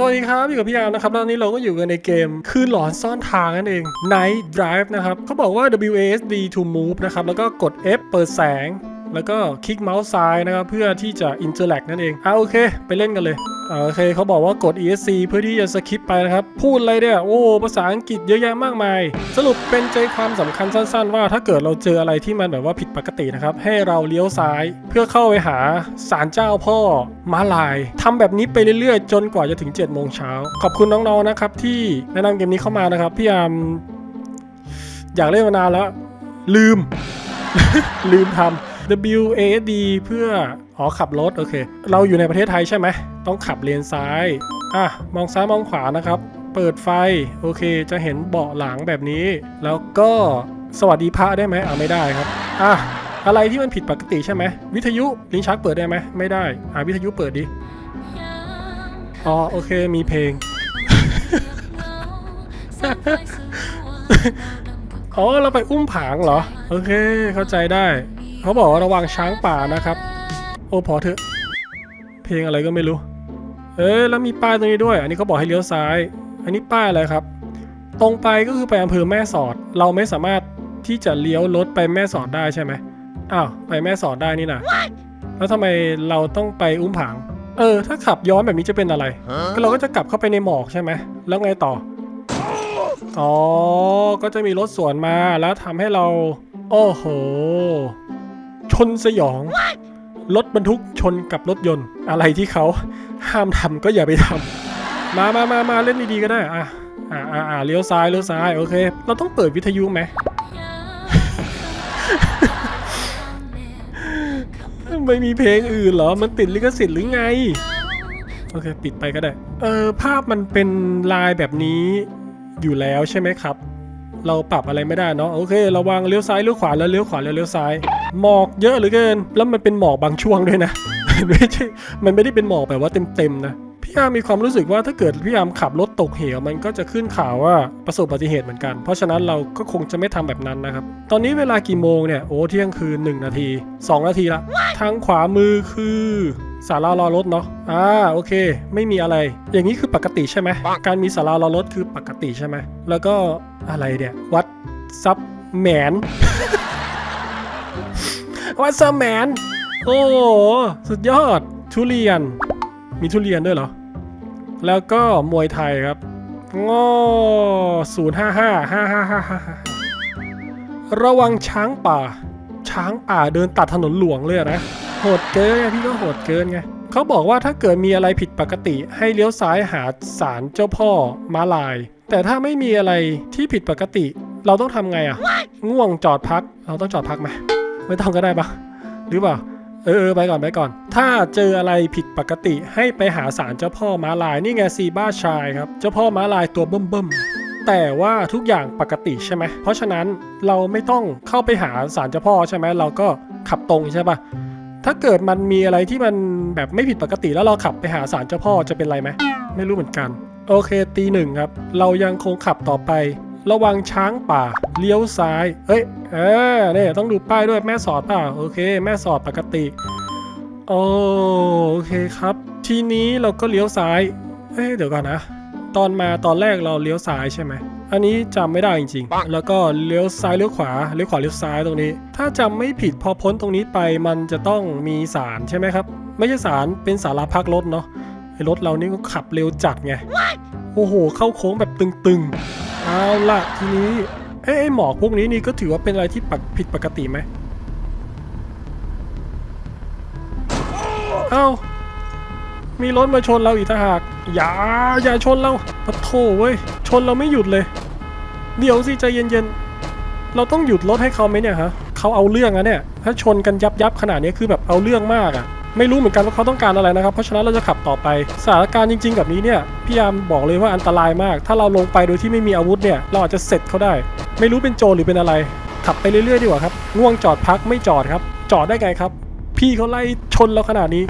สวัสดีครับอยู่กับพี่อาร์มนะครับตอนนี้เราก็อยู่กันในเกม คืนหลอนซ่อนทางนั่นเอง Night Drive นะครับเขาบอกว่า WASD to move นะครับ แล้วก็กด F เปิดแสง แล้วก็คลิกเมาส์ซ้ายนะครับเพื่อที่จะ interact นั่นเองอะโอเค ไปเล่นกันเลยโอเคเขาบอกว่ากด ESC เพื่อที่จะสคิปไปนะครับ พูดอะไรเนี่ยโอ้ภาษาอังกฤษเยอะแยะมากมาย สรุปเป็นใจความสำคัญสั้นๆ ว่าถ้าเกิดเราเจออะไรที่มันแบบว่าผิดปกตินะครับ ให้เราเลี้ยวซ้ายเพื่อเข้าไปหาศาลเจ้าพ่อมาลายทำแบบนี้ไปเรื่อยๆ จนกว่าจะถึง7จ็ดโมงเช้าขอบคุณน้องๆนะครับที่แนะนำเกมนี้เข้ามานะครับพี่ยามอยากเล่นมานานแล้ว ลืม ลืมทำ WASD เพื่ออ๋อขับรถโอเค เราอยู่ในประเทศไทยใช่ไหม ต้องขับเลนซ้าย อะ มองซ้ายมองขวานะครับ เปิดไฟ โอเค จะเห็นเบาะหลังแบบนี้ แล้วก็สวัสดีพระได้ไหมอะไม่ได้ครับ อะ อะไรที่มันผิดปกติใช่ไหม วิทยุลิ้นชักเปิดได้ไหม ไม่ได้ อะวิทยุเปิดดิ อ๋อโอเคมีเพลงอ๋อเราไปอุ้มผางเหรอ โอเคเข้าใจได้ เขาบอกว่าระวังช้างป่านะครับ โอ้พอเถอะ เพลงอะไรก็ไม่รู้ เอ้ยแล้วมีป้ายตรงนี้ด้วย อันนี้เขาบอกให้เลี้ยวซ้าย อันนี้ป้ายอะไรครับ ตรงไปก็คือไปอำเภอแม่สอด เราไม่สามารถที่จะเลี้ยวรถไปแม่สอดได้ใช่ไหมอ้าวไปแม่สอดได้นี่นะแล้วทำไมเราต้องไปอุ้มผาง เออ ถ้าขับย้อนแบบนี้จะเป็นอะไร ก็เราก็จะกลับเข้าไปในหมอกใช่ไหม แล้วไงต่อ อ๋อ ก็จะมีรถสวนมาแล้วทำให้เรา โอ้โห ชนสยอง รถบรรทุกชนกับรถยนต์ อะไรที่เขาห้ามทำก็อย่าไปทำมามามามาเล่นดีๆก็ได้ อะ อ่าอ่าอ่าเลี้ยวซ้ายเลี้ยวซ้ายโอเค เราต้องเปิดวิทยุไหมไม่มีเพลงอื่นเหรอ มันติดลิขสิทธิ์หรือไง โอเค ปิดไปก็ได้ เออภาพมันเป็นลายแบบนี้อยู่แล้วใช่ไหมครับ เราปรับอะไรไม่ได้เนาะโอเคเระวังเลี้ยวซ้ายเลี้ยวขวาแล้วเลี้ยวขวาแล้วเลี้ยวซ้าย หมอกเยอะเหลือเกิน แล้วมันเป็นหมอกบางช่วงด้วยนะไม่ใช่มันไม่ได้เป็นหมอกแบบว่าเต็มๆนะพี่ยามมีความรู้สึกว่าถ้าเกิดพี่ยามขับรถตกเหวมันก็จะขึ้นข่าวว่าประสบอุบัติเหตุเหมือนกัน เพราะฉะนั้นเราก็คงจะไม่ทำแบบนั้นนะครับ ตอนนี้เวลากี่โมงเนี่ย โอ้เที่ยงคืน1นาที 2 นาทีละ ทางขวามือคือ ศาลารอรถเนาะ อ่า โอเค ไม่มีอะไร อย่างนี้คือปกติใช่ไหม การมีศาลารอรถคือปกติใช่ไหม แล้วก็อะไรเนี่ย วัดซับแหมน วัดซับแหมน โอ้โห สุดยอด ทุเรียน มีทุเรียนด้วยเหรอ แล้วก็มวยไทยครับง้อศูนย์ห้าห้าห้าห้าห้าห้าระวังช้างป่า ช้างป่าเดินตัดถนนหลวงเลยอะนะ โหดเกินไงพี่ก็โหดเกินไงเขาบอกว่าถ้าเกิดมีอะไรผิดปกติ ให้เลี้ยวซ้ายหาศาลเจ้าพ่อมาลาย แต่ถ้าไม่มีอะไรที่ผิดปกติ เราต้องทำไงอะง่วงจอดพัก เราต้องจอดพักไหมไม่ต้องก็ได้ปะหรือเปล่าเออเออไปก่อนไปก่อน ถ้าเจออะไรผิดปกติให้ไปหาศาลเจ้าพ่อม้าลายนี่ไงซีบ้าชายครับเจ้าพ่อม้าลายตัวเบิ่มเบิ่มๆแต่ว่าทุกอย่างปกติใช่ไหมเพราะฉะนั้นเราไม่ต้องเข้าไปหาศาลเจ้าพ่อใช่ไหมเราก็ขับตรงใช่ปะ ถ้าเกิดมันมีอะไรที่มันแบบไม่ผิดปกติแล้วเราขับไปหาศาลเจ้าพ่อจะเป็นไรไหมไม่รู้เหมือนกัน โอเคตีหนึ่งครับ เรายังคงขับต่อไป ระวังช้างป่า เลี้ยวซ้าย เอ้ยเออเนี่ยต้องดูป้ายด้วยแม่สอดป่าโอเค แม่สอดปกติโอโอเคครับ ทีนี้เราก็เลี้ยวซ้ายเอ้ยเดี๋ยวก่อนนะ ตอนมาตอนแรกเราเลี้ยวซ้ายใช่ไหม อันนี้จำไม่ได้จริงๆ แล้วก็เลี้ยวซ้ายเลี้ยวขวาเลี้ยวขวาเลี้ยวซ้ายตรงนี้ ถ้าจำไม่ผิดพอพ้นตรงนี้ไปมันจะต้องมีสารใช่ไหมครับ ไม่ใช่สารเป็นสาราพักรถเนาะไอ้รถเรานี่ก็ขับเร็วจัดไง โอ้โห เข้าโค้งแบบตึงๆ เอาล่ะทีนี้เอ้ยไอ้หมอกพวกนี้นี่ก็ถือว่าเป็นอะไรที่ปกผิดปกติไหม เอ้า มีรถมาชนเราอีกต่าหากอย่าอย่าชนเราปะโถเว้ย ชนเราไม่หยุดเลย เดี๋ยวสิใจเย็นๆ เราต้องหยุดรถให้เขาไหมเนี่ยฮะเขาเอาเรื่องอะเนี่ย ถ้าชนกันยับยับขนาดนี้คือแบบเอาเรื่องมากอะไม่รู้เหมือนกันว่าเขาต้องการอะไรนะครับ เพราะฉะนั้นเราจะขับต่อไป สถานการณ์จริง ๆ แบบนี้เนี่ย พี่ยามบอกเลยว่าอันตรายมาก ถ้าเราลงไปโดยที่ไม่มีอาวุธเนี่ย เราอาจจะเสร็จเขาได้ ไม่รู้เป็นโจรหรือเป็นอะไร ขับไปเรื่อยๆดีกว่าครับ ง่วงจอดพักไม่จอดครับ จอดได้ไงครับ พี่เขาไล่ชนเราขนาดนี้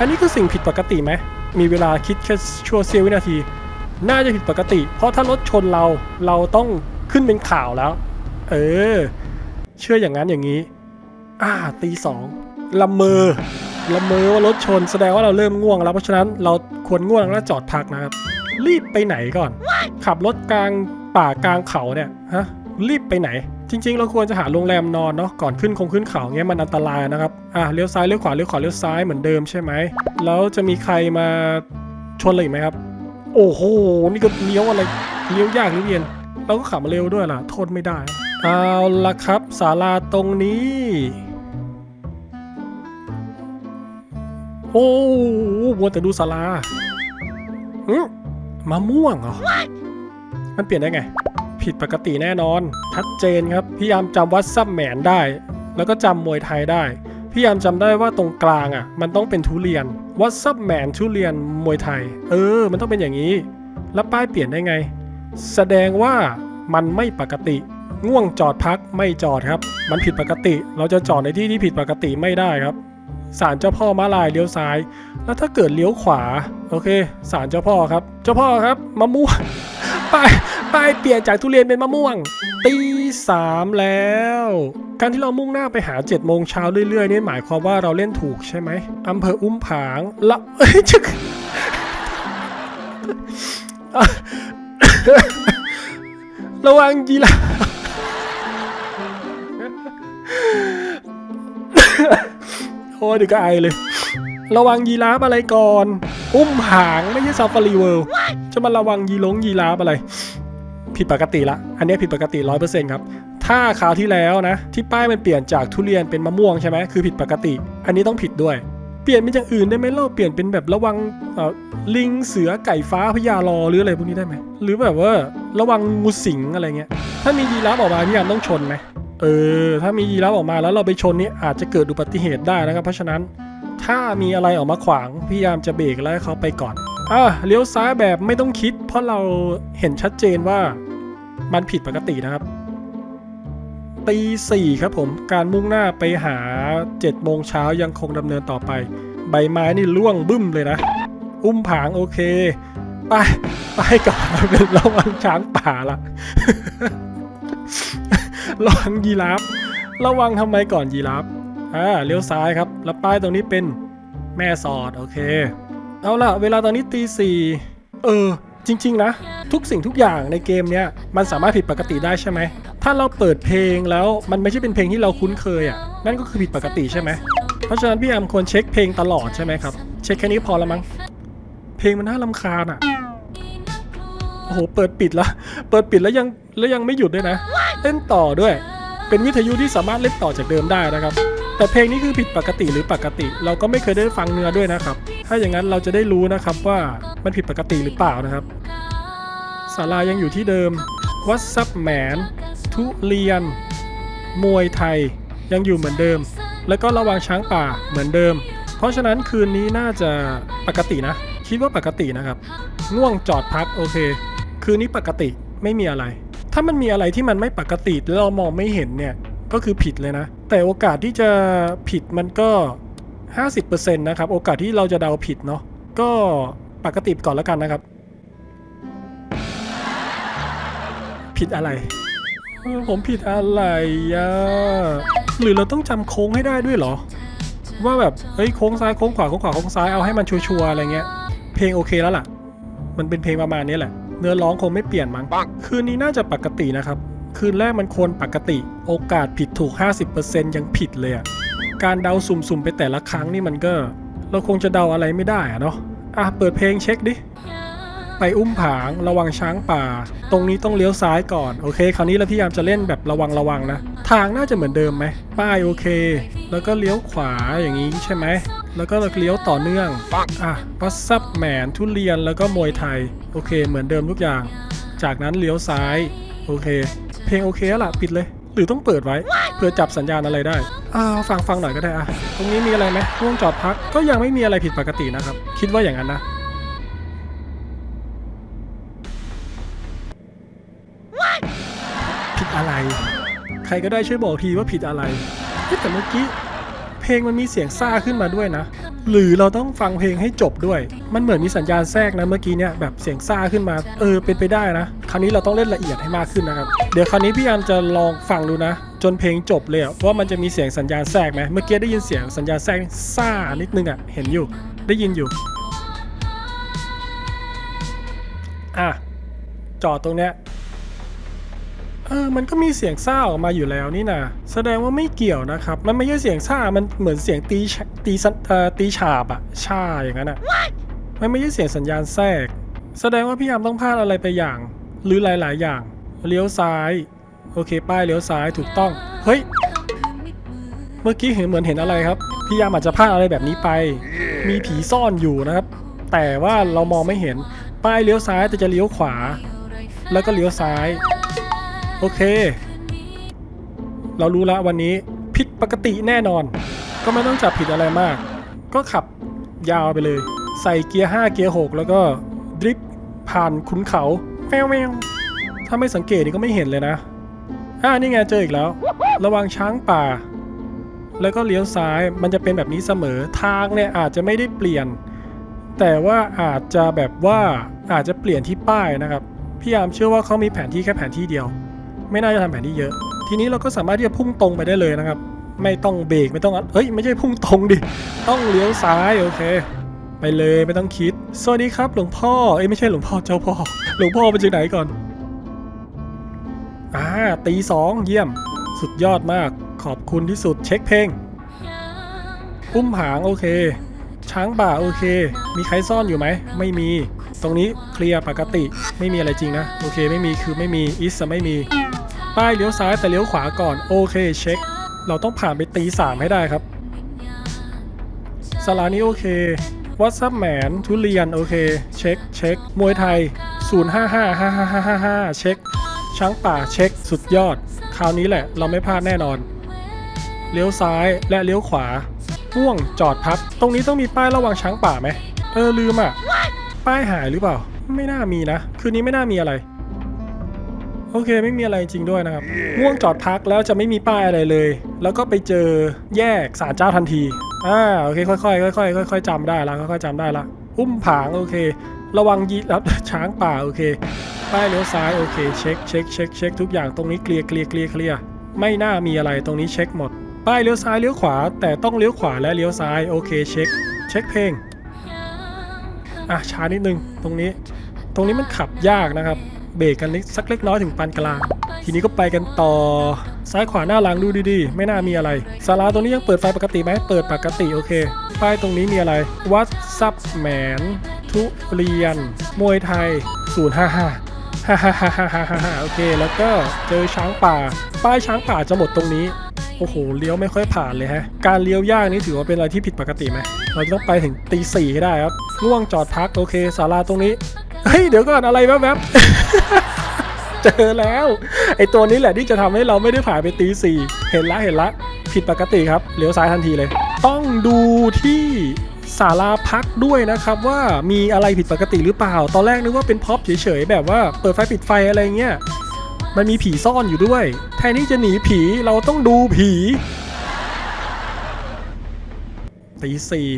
อันนี้คือสิ่งผิดปกติไหม มีเวลาคิดแค่ชั่วเสี้ยววินาที น่าจะผิดปกติ เพราะถ้ารถชนเรา เราต้องขึ้นเป็นข่าวแล้ว เออ เชื่ออย่างนั้นอย่างนี้ อ่า ตีสองละเมอละเมอว่ารถชน แสดงว่าเราเริ่มง่วงแล้ว เพราะฉะนั้นเราควรง่วงแล้วจอดพักนะครับ รีบไปไหนก่อน ขับรถกลางป่ากลางเขาเนี่ย ฮะ รีบไปไหน จริง ๆ เราควรจะหาโรงแรมนอนเนาะก่อนขึ้นคงขึ้นเขาเงี้ยมันอันตรายนะครับอะเลี้ยวซ้ายเลี้ยวขวาเลี้ยวขวาเลี้ยวซ้ายเหมือนเดิมใช่ไหมแล้วจะมีใครมาชนเราอีกไหมครับ โอ้โหนี่ก็เลี้ยวอะไรเลี้ยวยากหรือเย็นเราก็ขับมาเร็วด้วยล่ะโทษไม่ได้เอาละครับศาลาตรงนี้ โอ้โหมัวแต่ดูศาลาอืมมะม่วงเหรอมันเปลี่ยนได้ไง ผิดปกติแน่นอน ชัดเจนครับพี่ยามจำวัดซับแหมนได้ แล้วก็จำมวยไทยได้พี่ยามจำได้ว่าตรงกลางอะ มันต้องเป็นทุเรียนวัดซับแหมนทุเรียนมวยไทย เออ มันต้องเป็นอย่างนี้ แล้วป้ายเปลี่ยนได้ไง แสดงว่ามันไม่ปกติ ง่วงจอดพักไม่จอดครับ มันผิดปกติ เราจะจอดในที่ที่ผิดปกติไม่ได้ครับศาลเจ้าพ่อมาลายเลี้ยวซ้าย แล้วถ้าเกิดเลี้ยวขวา โอเคศาลเจ้าพ่อครับ เจ้าพ่อครับมะม่วงป้าย ป้ายเปลี่ยนจากทุเรียนเป็นมะม่วงตีสามแล้ว การที่เรามุ่งหน้าไปหา7จ็ดโมงเช้าเรื่อยๆนี่หมายความว่าเราเล่นถูกใช่ไหมอำเภออุ้มผางละเอ้ยจะอะระวังยีราโอ้ยเดี๋ยวก็ไอเลย ระวังยีราฟอะไรก่อน อุ้มหางไม่ใช่ซาฟารีเวิลด์จะมาระวังยีหลงยีราฟอะไร ผิดปกติละ อันนี้ผิดปกติร้อยเปอร์เซ็นต์ครับ ถ้าคราวที่แล้วนะ ที่ป้ายมันเปลี่ยนจากทุเรียนเป็นมะม่วงใช่ไหมคือผิดปกติ อันนี้ต้องผิดด้วย เปลี่ยนเป็นอย่างอื่นได้ไหมเราเปลี่ยนเป็นแบบระวังลิงเสือไก่ฟ้าพญารอหรืออะไรพวกนี้ได้ไหมหรือแบบว่าระวังงูสิงอะไรเงี้ย ถ้ามียีราฟออกมาพี่ยามต้องชนไหมเออ ถ้ามียีราฟออกมาแล้วเราไปชนนี่อาจจะเกิดอุบัติเหตุได้นะครับ เพราะฉะนั้น ถ้ามีอะไรออกมาขวางพยายามจะเบรกแล้วให้เขาไปก่อน อะเลี้ยวซ้ายแบบไม่ต้องคิด เพราะเราเห็นชัดเจนว่ามันผิดปกตินะครับตีสี่ครับผมการมุ่งหน้าไปหา7จ็ดโมงเช้ายังคงดำเนินต่อไป ใบไม้นี่ร่วงบึ้มเลยนะ อุ้มผางโอเค ไป ไปก่อนเป็นระวังช้างป่าละระวังยีราฟระวังทำไมก่อนยีราฟอ่าเลี้ยวซ้ายครับ แล้วป้ายตรงนี้เป็นแม่สอด โอเค เอาล่ะ เวลาตอนนี้ตีสี่เออ จริง ๆ นะ ทุกสิ่งทุกอย่างในเกมเนี้ยมันสามารถผิดปกติได้ใช่ไหม ถ้าเราเปิดเพลงแล้วมันไม่ใช่เป็นเพลงที่เราคุ้นเคยอะนั่นก็คือผิดปกติใช่ไหมเพราะฉะนั้นพี่แอมควรเช็คเพลงตลอดใช่ไหมครับ เช็คแค่นี้พอละมั้งเพลงมันน่าลำคาญอะโอ้โห เปิดปิดล้วเปิดปิดแล้วยังแล้วยังไม่หยุดด้วยนะ เล่นต่อด้วย เป็นวิทยุที่สามารถเล่นต่อจากเดิมได้นะครับ แต่เพลงนี้คือผิดปกติหรือปกติ เราก็ไม่เคยได้ฟังเนื้อด้วยนะครับ ถ้าอย่างนั้นเราจะได้รู้นะครับว่ามันผิดปกติหรือเปล่านะครับศาลายังอยู่ที่เดิม วัดซับแหมน ทุเรียน มวยไทย ยังอยู่เหมือนเดิม แล้วก็ระวังช้างป่าเหมือนเดิม เพราะฉะนั้นคืนนี้น่าจะปกตินะ คิดว่าปกตินะครับ ง่วงจอดพักโอเค คืนนี้ปกติไม่มีอะไร ถ้ามันมีอะไรที่มันไม่ปกติแล้วเรามองไม่เห็นเนี่ยก็คือผิดเลยนะ แต่โอกาสที่จะผิดมันก็ 50%นะครับ โอกาสที่เราจะเดาผิดเนาะก็ปกติก่อนแล้วกันนะครับ ผิดอะไรเออผมผิดอะไรอะหรือเราต้องจำโค้งให้ได้ด้วยเหรอ ว่าแบบเฮ้ยโค้งซ้ายโค้งขวาโค้งขวาโค้งซ้ายเอาให้มันชัวร์ๆอะไรเงี้ย เพลงโอเคแล้วล่ะ มันเป็นเพลงประมาณนี้แหละ เนื้อร้องคงไม่เปลี่ยนมั้งคืนนี้น่าจะปกตินะครับ คืนแรกมันควรปกติ โอกาสผิดถูก 50%ยังผิดเลยอะ การเดาสุ่มๆไปแต่ละครั้งนี่มันก็ เราคงจะเดาอะไรไม่ได้อะเนาะอะเปิดเพลงเช็คดิ ไปอุ้มผางระวังช้างป่า ตรงนี้ต้องเลี้ยวซ้ายก่อนโอเค คราวนี้เราพยายามจะเล่นแบบระวังระวังนะ ทางน่าจะเหมือนเดิมไหมป้ายโอเค แล้วก็เลี้ยวขวาอย่างนี้ใช่ไหมแล้วก็เลี้ยวต่อเนื่องอะวัดซับแหมนทุเรียนแล้วก็มวยไทยโอเค เหมือนเดิมทุกอย่าง จากนั้นเลี้ยวซ้ายโอเค เพลงโอเคแล้วล่ะปิดเลย รือต้องเปิดไว้ เพื่อจับสัญญาณอะไรได้อ่าฟังฟังหน่อยก็ได้อะตรงนี้มีอะไรไหมง่วงจอดพักก็ยังไม่มีอะไรผิดปกตินะครับ คิดว่าอย่างนั้นนะผิดอะไร ใครก็ได้ช่วยบอกทีว่าผิดอะไรเฮ้ยแต่เมื่อกี้เพลงมันมีเสียงซ่าขึ้นมาด้วยนะ หรือเราต้องฟังเพลงให้จบด้วย มันเหมือนมีสัญญาณแทรกนะเมื่อกี้เนี่ยแบบเสียงซ่าขึ้นมา เออเป็นไปได้นะ คราวนี้เราต้องเล่นละเอียดให้มากขึ้นนะครับ เดี๋ยวคราวนี้พี่อันจะลองฟังดูนะ จนเพลงจบเลยอะว่ามันจะมีเสียงสัญญาณแทรกไหมเมื่อกี้ได้ยินเสียงสัญญาณแทรกซ่านิดนึงอะเห็นอยู่ ได้ยินอยู่อะจอดตรงเนี้ยเออมันก็มีเสียงซ่าออกมาอยู่แล้วนี่นะแสดงว่าไม่เกี่ยวนะครับ มันไม่ใช่เสียงซ่ามันเหมือนเสียงตีตีสันเอ่อตีฉาบอะชาอย่างนั้นอะมันไม่ใช่เสียงสัญญาณแทรก แสดงว่าพี่ยามต้องพลาดอะไรไปอย่าง หรือหลาย ๆ อย่าง เลี้ยวซ้าย โอเค ป้ายเลี้ยวซ้ายถูกต้อง เฮ้ย เมื่อกี้เห็นเหมือนเห็นอะไรครับ พี่ยามอาจจะพลาดอะไรแบบนี้ไป มีผีซ่อนอยู่นะครับ แต่ว่าเรามองไม่เห็น ป้ายเลี้ยวซ้ายแต่จะเลี้ยวขวา แล้วก็เลี้ยวซ้าย โอเค เรารู้ล้ววันนี้ผิดปกติแน่นอน ก็ไม่ต้องจับผิดอะไรมาก ก็ขับยาวไปเลย ใส่เกียร์ 5 เกียร์ 6 แล้วก็ดริฟผ่านขุนเขา แมวแมวถ้าไม่สังเกตนี่ก็ไม่เห็นเลยนะ อ่านี่ไงเจออีกแล้ว ระวังช้างป่า แล้วก็เลี้ยวซ้าย มันจะเป็นแบบนี้เสมอ ทางเนี่ยอาจจะไม่ได้เปลี่ยน แต่ว่าอาจจะแบบว่าอาจจะเปลี่ยนที่ป้ายนะครับ พี่ยามเชื่อว่าเขามีแผนที่แค่แผนที่เดียว ไม่น่าจะทำแผนที่เยอะ ทีนี้เราก็สามารถที่จะพุ่งตรงไปได้เลยนะครับ ไม่ต้องเบรกไม่ต้องอัดเฮ้ยไม่ใช่พุ่งตรงดิ ต้องเลี้ยวซ้ายโอเค ไปเลยไม่ต้องคิด สวัสดีครับ หลวงพ่อ เอ้ยไม่ใช่หลวงพ่อเจ้าพ่อ หลวงพ่อมาจากไหนก่อน อ่าตีสองเยี่ยม สุดยอดมาก ขอบคุณที่สุดเช็คเพลง อุ้มหางโอเค ช้างบ่าโอเค มีใครซ่อนอยู่ไหม ไม่มี ตรงนี้เคลียร์ปกติ ไม่มีอะไรจริงนะ โอเคไม่มีคือไม่มีอิสไม่มี ป้ายเลี้ยวซ้ายแต่เลี้ยวขวาก่อน โอเคเช็ค เราต้องผ่านไปตีสามให้ได้ครับสลานี้โอเค วัดซับแหมนทุเรียน โอเค เช็คเช็คมวยไทย 0 5 5 5 5 5 5 เช็ค ช้างป่าเช็ค สุดยอด คราวนี้แหละ เราไม่พลาดแน่นอน เลี้ยวซ้ายและเลี้ยวขวาพ่วงจอดพักตรงนี้ต้องมีป้ายระวังช้างป่าไหม เออ ลืมอะ ป้ายหายหรือเปล่า ไม่น่ามีนะ คืนนี้ไม่น่ามีอะไร โอเค ไม่มีอะไรจริงด้วยนะครับง่วงจอดพักแล้วจะไม่มีป้ายอะไรเลย แล้วก็ไปเจอแยกศาลเจ้าทันที อ่าโอเคค่อยๆค่อยๆค่อยๆจำได้ละค่อยๆจำได้ละอุ้มผางโอเค ระวังยีรับช้างป่าโอเคป้ายเลี้ยวซ้ายโอเคเช็คเช็คเช็คเช็คทุกอย่างตรงนี้เคลียร์เคลียร์เคลียร์เคลียร์ไม่น่ามีอะไรตรงนี้เช็คหมด ป้ายเลี้ยวซ้ายเลี้ยวขวา แต่ต้องเลี้ยวขวาและเลี้ยวซ้ายโอเคเช็คเช็คเพลงอะช้านิดนึงตรงนี้ ตรงนี้มันขับยากนะครับ เบรกกันนิดสักเล็กน้อยถึงปานกลาง ทีนี้ก็ไปกันต่อ ซ้ายขวาหน้าหลังดูดีๆ ไม่น่ามีอะไรศาลาตรงนี้ยังเปิดไฟปกติไหมเปิดปกติโอเค ป้ายตรงนี้มีอะไร วัดซับแหมน ทุเรียน มวยไทย 055ฮ่าฮ่าฮ่าฮ่าฮ่าฮ่าโอเค แล้วก็เจอช้างป่า ป้ายช้างป่าจะหมดตรงนี้ โอ้โห เลี้ยวไม่ค่อยผ่านเลยฮะ การเลี้ยวยากนี่ถือว่าเป็นอะไรที่ผิดปกติไหม เราจะต้องไปถึงตีสี่ให้ได้ครับ ง่วงจอดพัก โอเค ศาลาตรงนี้ เฮ้ย เดี๋ยวก่อนอะไรแวบๆ เจอแล้ว ไอตัวนี้แหละที่จะทำให้เราไม่ได้ผ่านไปตีสี่เห็นละเห็นละ ผิดปกติครับเลี้ยวซ้ายทันทีเลย ต้องดูที่ศาลาพักด้วยนะครับว่ามีอะไรผิดปกติหรือเปล่า ตอนแรกนึกว่าเป็นพ็อปเฉยๆแบบว่าเปิดไฟปิดไฟอะไรเงี้ยมันมีผีซ่อนอยู่ด้วย แทนที่จะหนีผีเราต้องดูผีตีสี่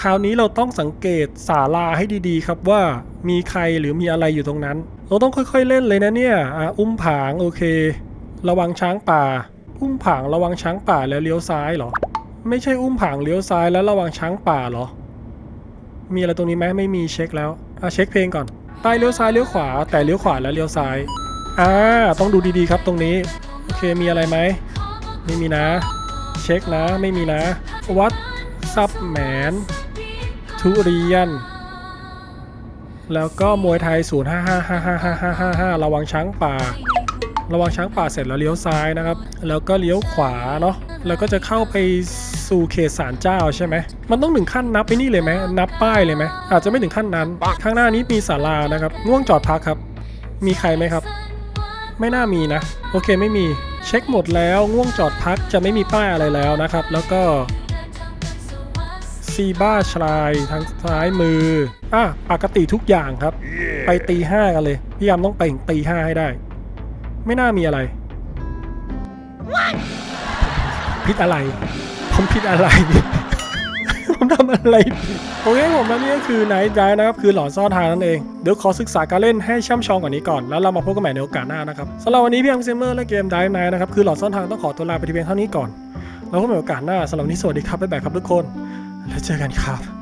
คราวนี้เราต้องสังเกตศาลาให้ดีๆครับว่า มีใครหรือมีอะไรอยู่ตรงนั้น เราต้องค่อยๆเล่นเลยนะเนี่ยอะอุ้มผางโอเค ระวังช้างป่า อุ้มผางระวังช้างป่าแล้วเลี้ยวซ้ายเหรอ ไม่ใช่อุ้มผางเลี้ยวซ้ายแล้วระวังช้างป่าเหรอ มีอะไรตรงนี้ไหมไม่มีเช็คแล้วอะเช็คเพลงก่อนป้ายเลี้ยวซ้ายเลี้ยวขวา แต่เลี้ยวขวาแล้วเลี้ยวซ้ายอ่าต้องดูดีๆครับตรงนี้ โอเคมีอะไรไหมไม่มีนะ เช็คนะไม่มีนะ วัดซับแหมนทุเรียน แล้วก็มวยไทย0 5 5 5 5 5 5 5 5 ระวังช้างป่า ระวังช้างป่าเสร็จแล้วเลี้ยวซ้ายนะครับ แล้วก็เลี้ยวขวาเนาะ แล้วก็จะเข้าไปสู่เขตศาลเจ้าใช่ไหม มันต้องถึงขั้นนับไปนี่เลยไหม นับป้ายเลยไหม อาจจะไม่ถึงขั้นนั้น ข้างหน้านี้มีศาลานะครับ ง่วงจอดพักครับ มีใครไหมครับ ไม่น่ามีนะ โอเคไม่มี เช็คหมดแล้ว ง่วงจอดพักจะไม่มีป้ายอะไรแล้วนะครับ แล้วก็ ซีบ้าชายทางซ้ายมือ อะปกติทุกอย่างครับ ไปตีห้ากันเลยพี่ยามต้องไปตีห้าให้ได้ ไม่น่ามีอะไรพิดอะไร ผมพิดอะไร ผมทำอะไรผิดโอเคผมแล้วนี่ก็คือไนท์ไดนะครับ คือหลอนซ่อนทางนั่นเอง เดี๋ยวขอศึกษาการเล่นให้ช่ำชองกว่านี้ก่อน แล้วเรามาพบกันใหม่ในโอกาสหน้านะครับสำหรับวันนี้พี่อัมเซมเมอร์และเกมไดฟ์ไนท์นะครับ คือหลอนซ่อนทางต้องขอตัวลาไปที่เพียงเท่านี้ก่อน แล้วพบกันใหม่โอกาสหน้าสำหรับวันนี้สวัสดีครับไปแบกครับทุกคน แล้วเจอกันครับ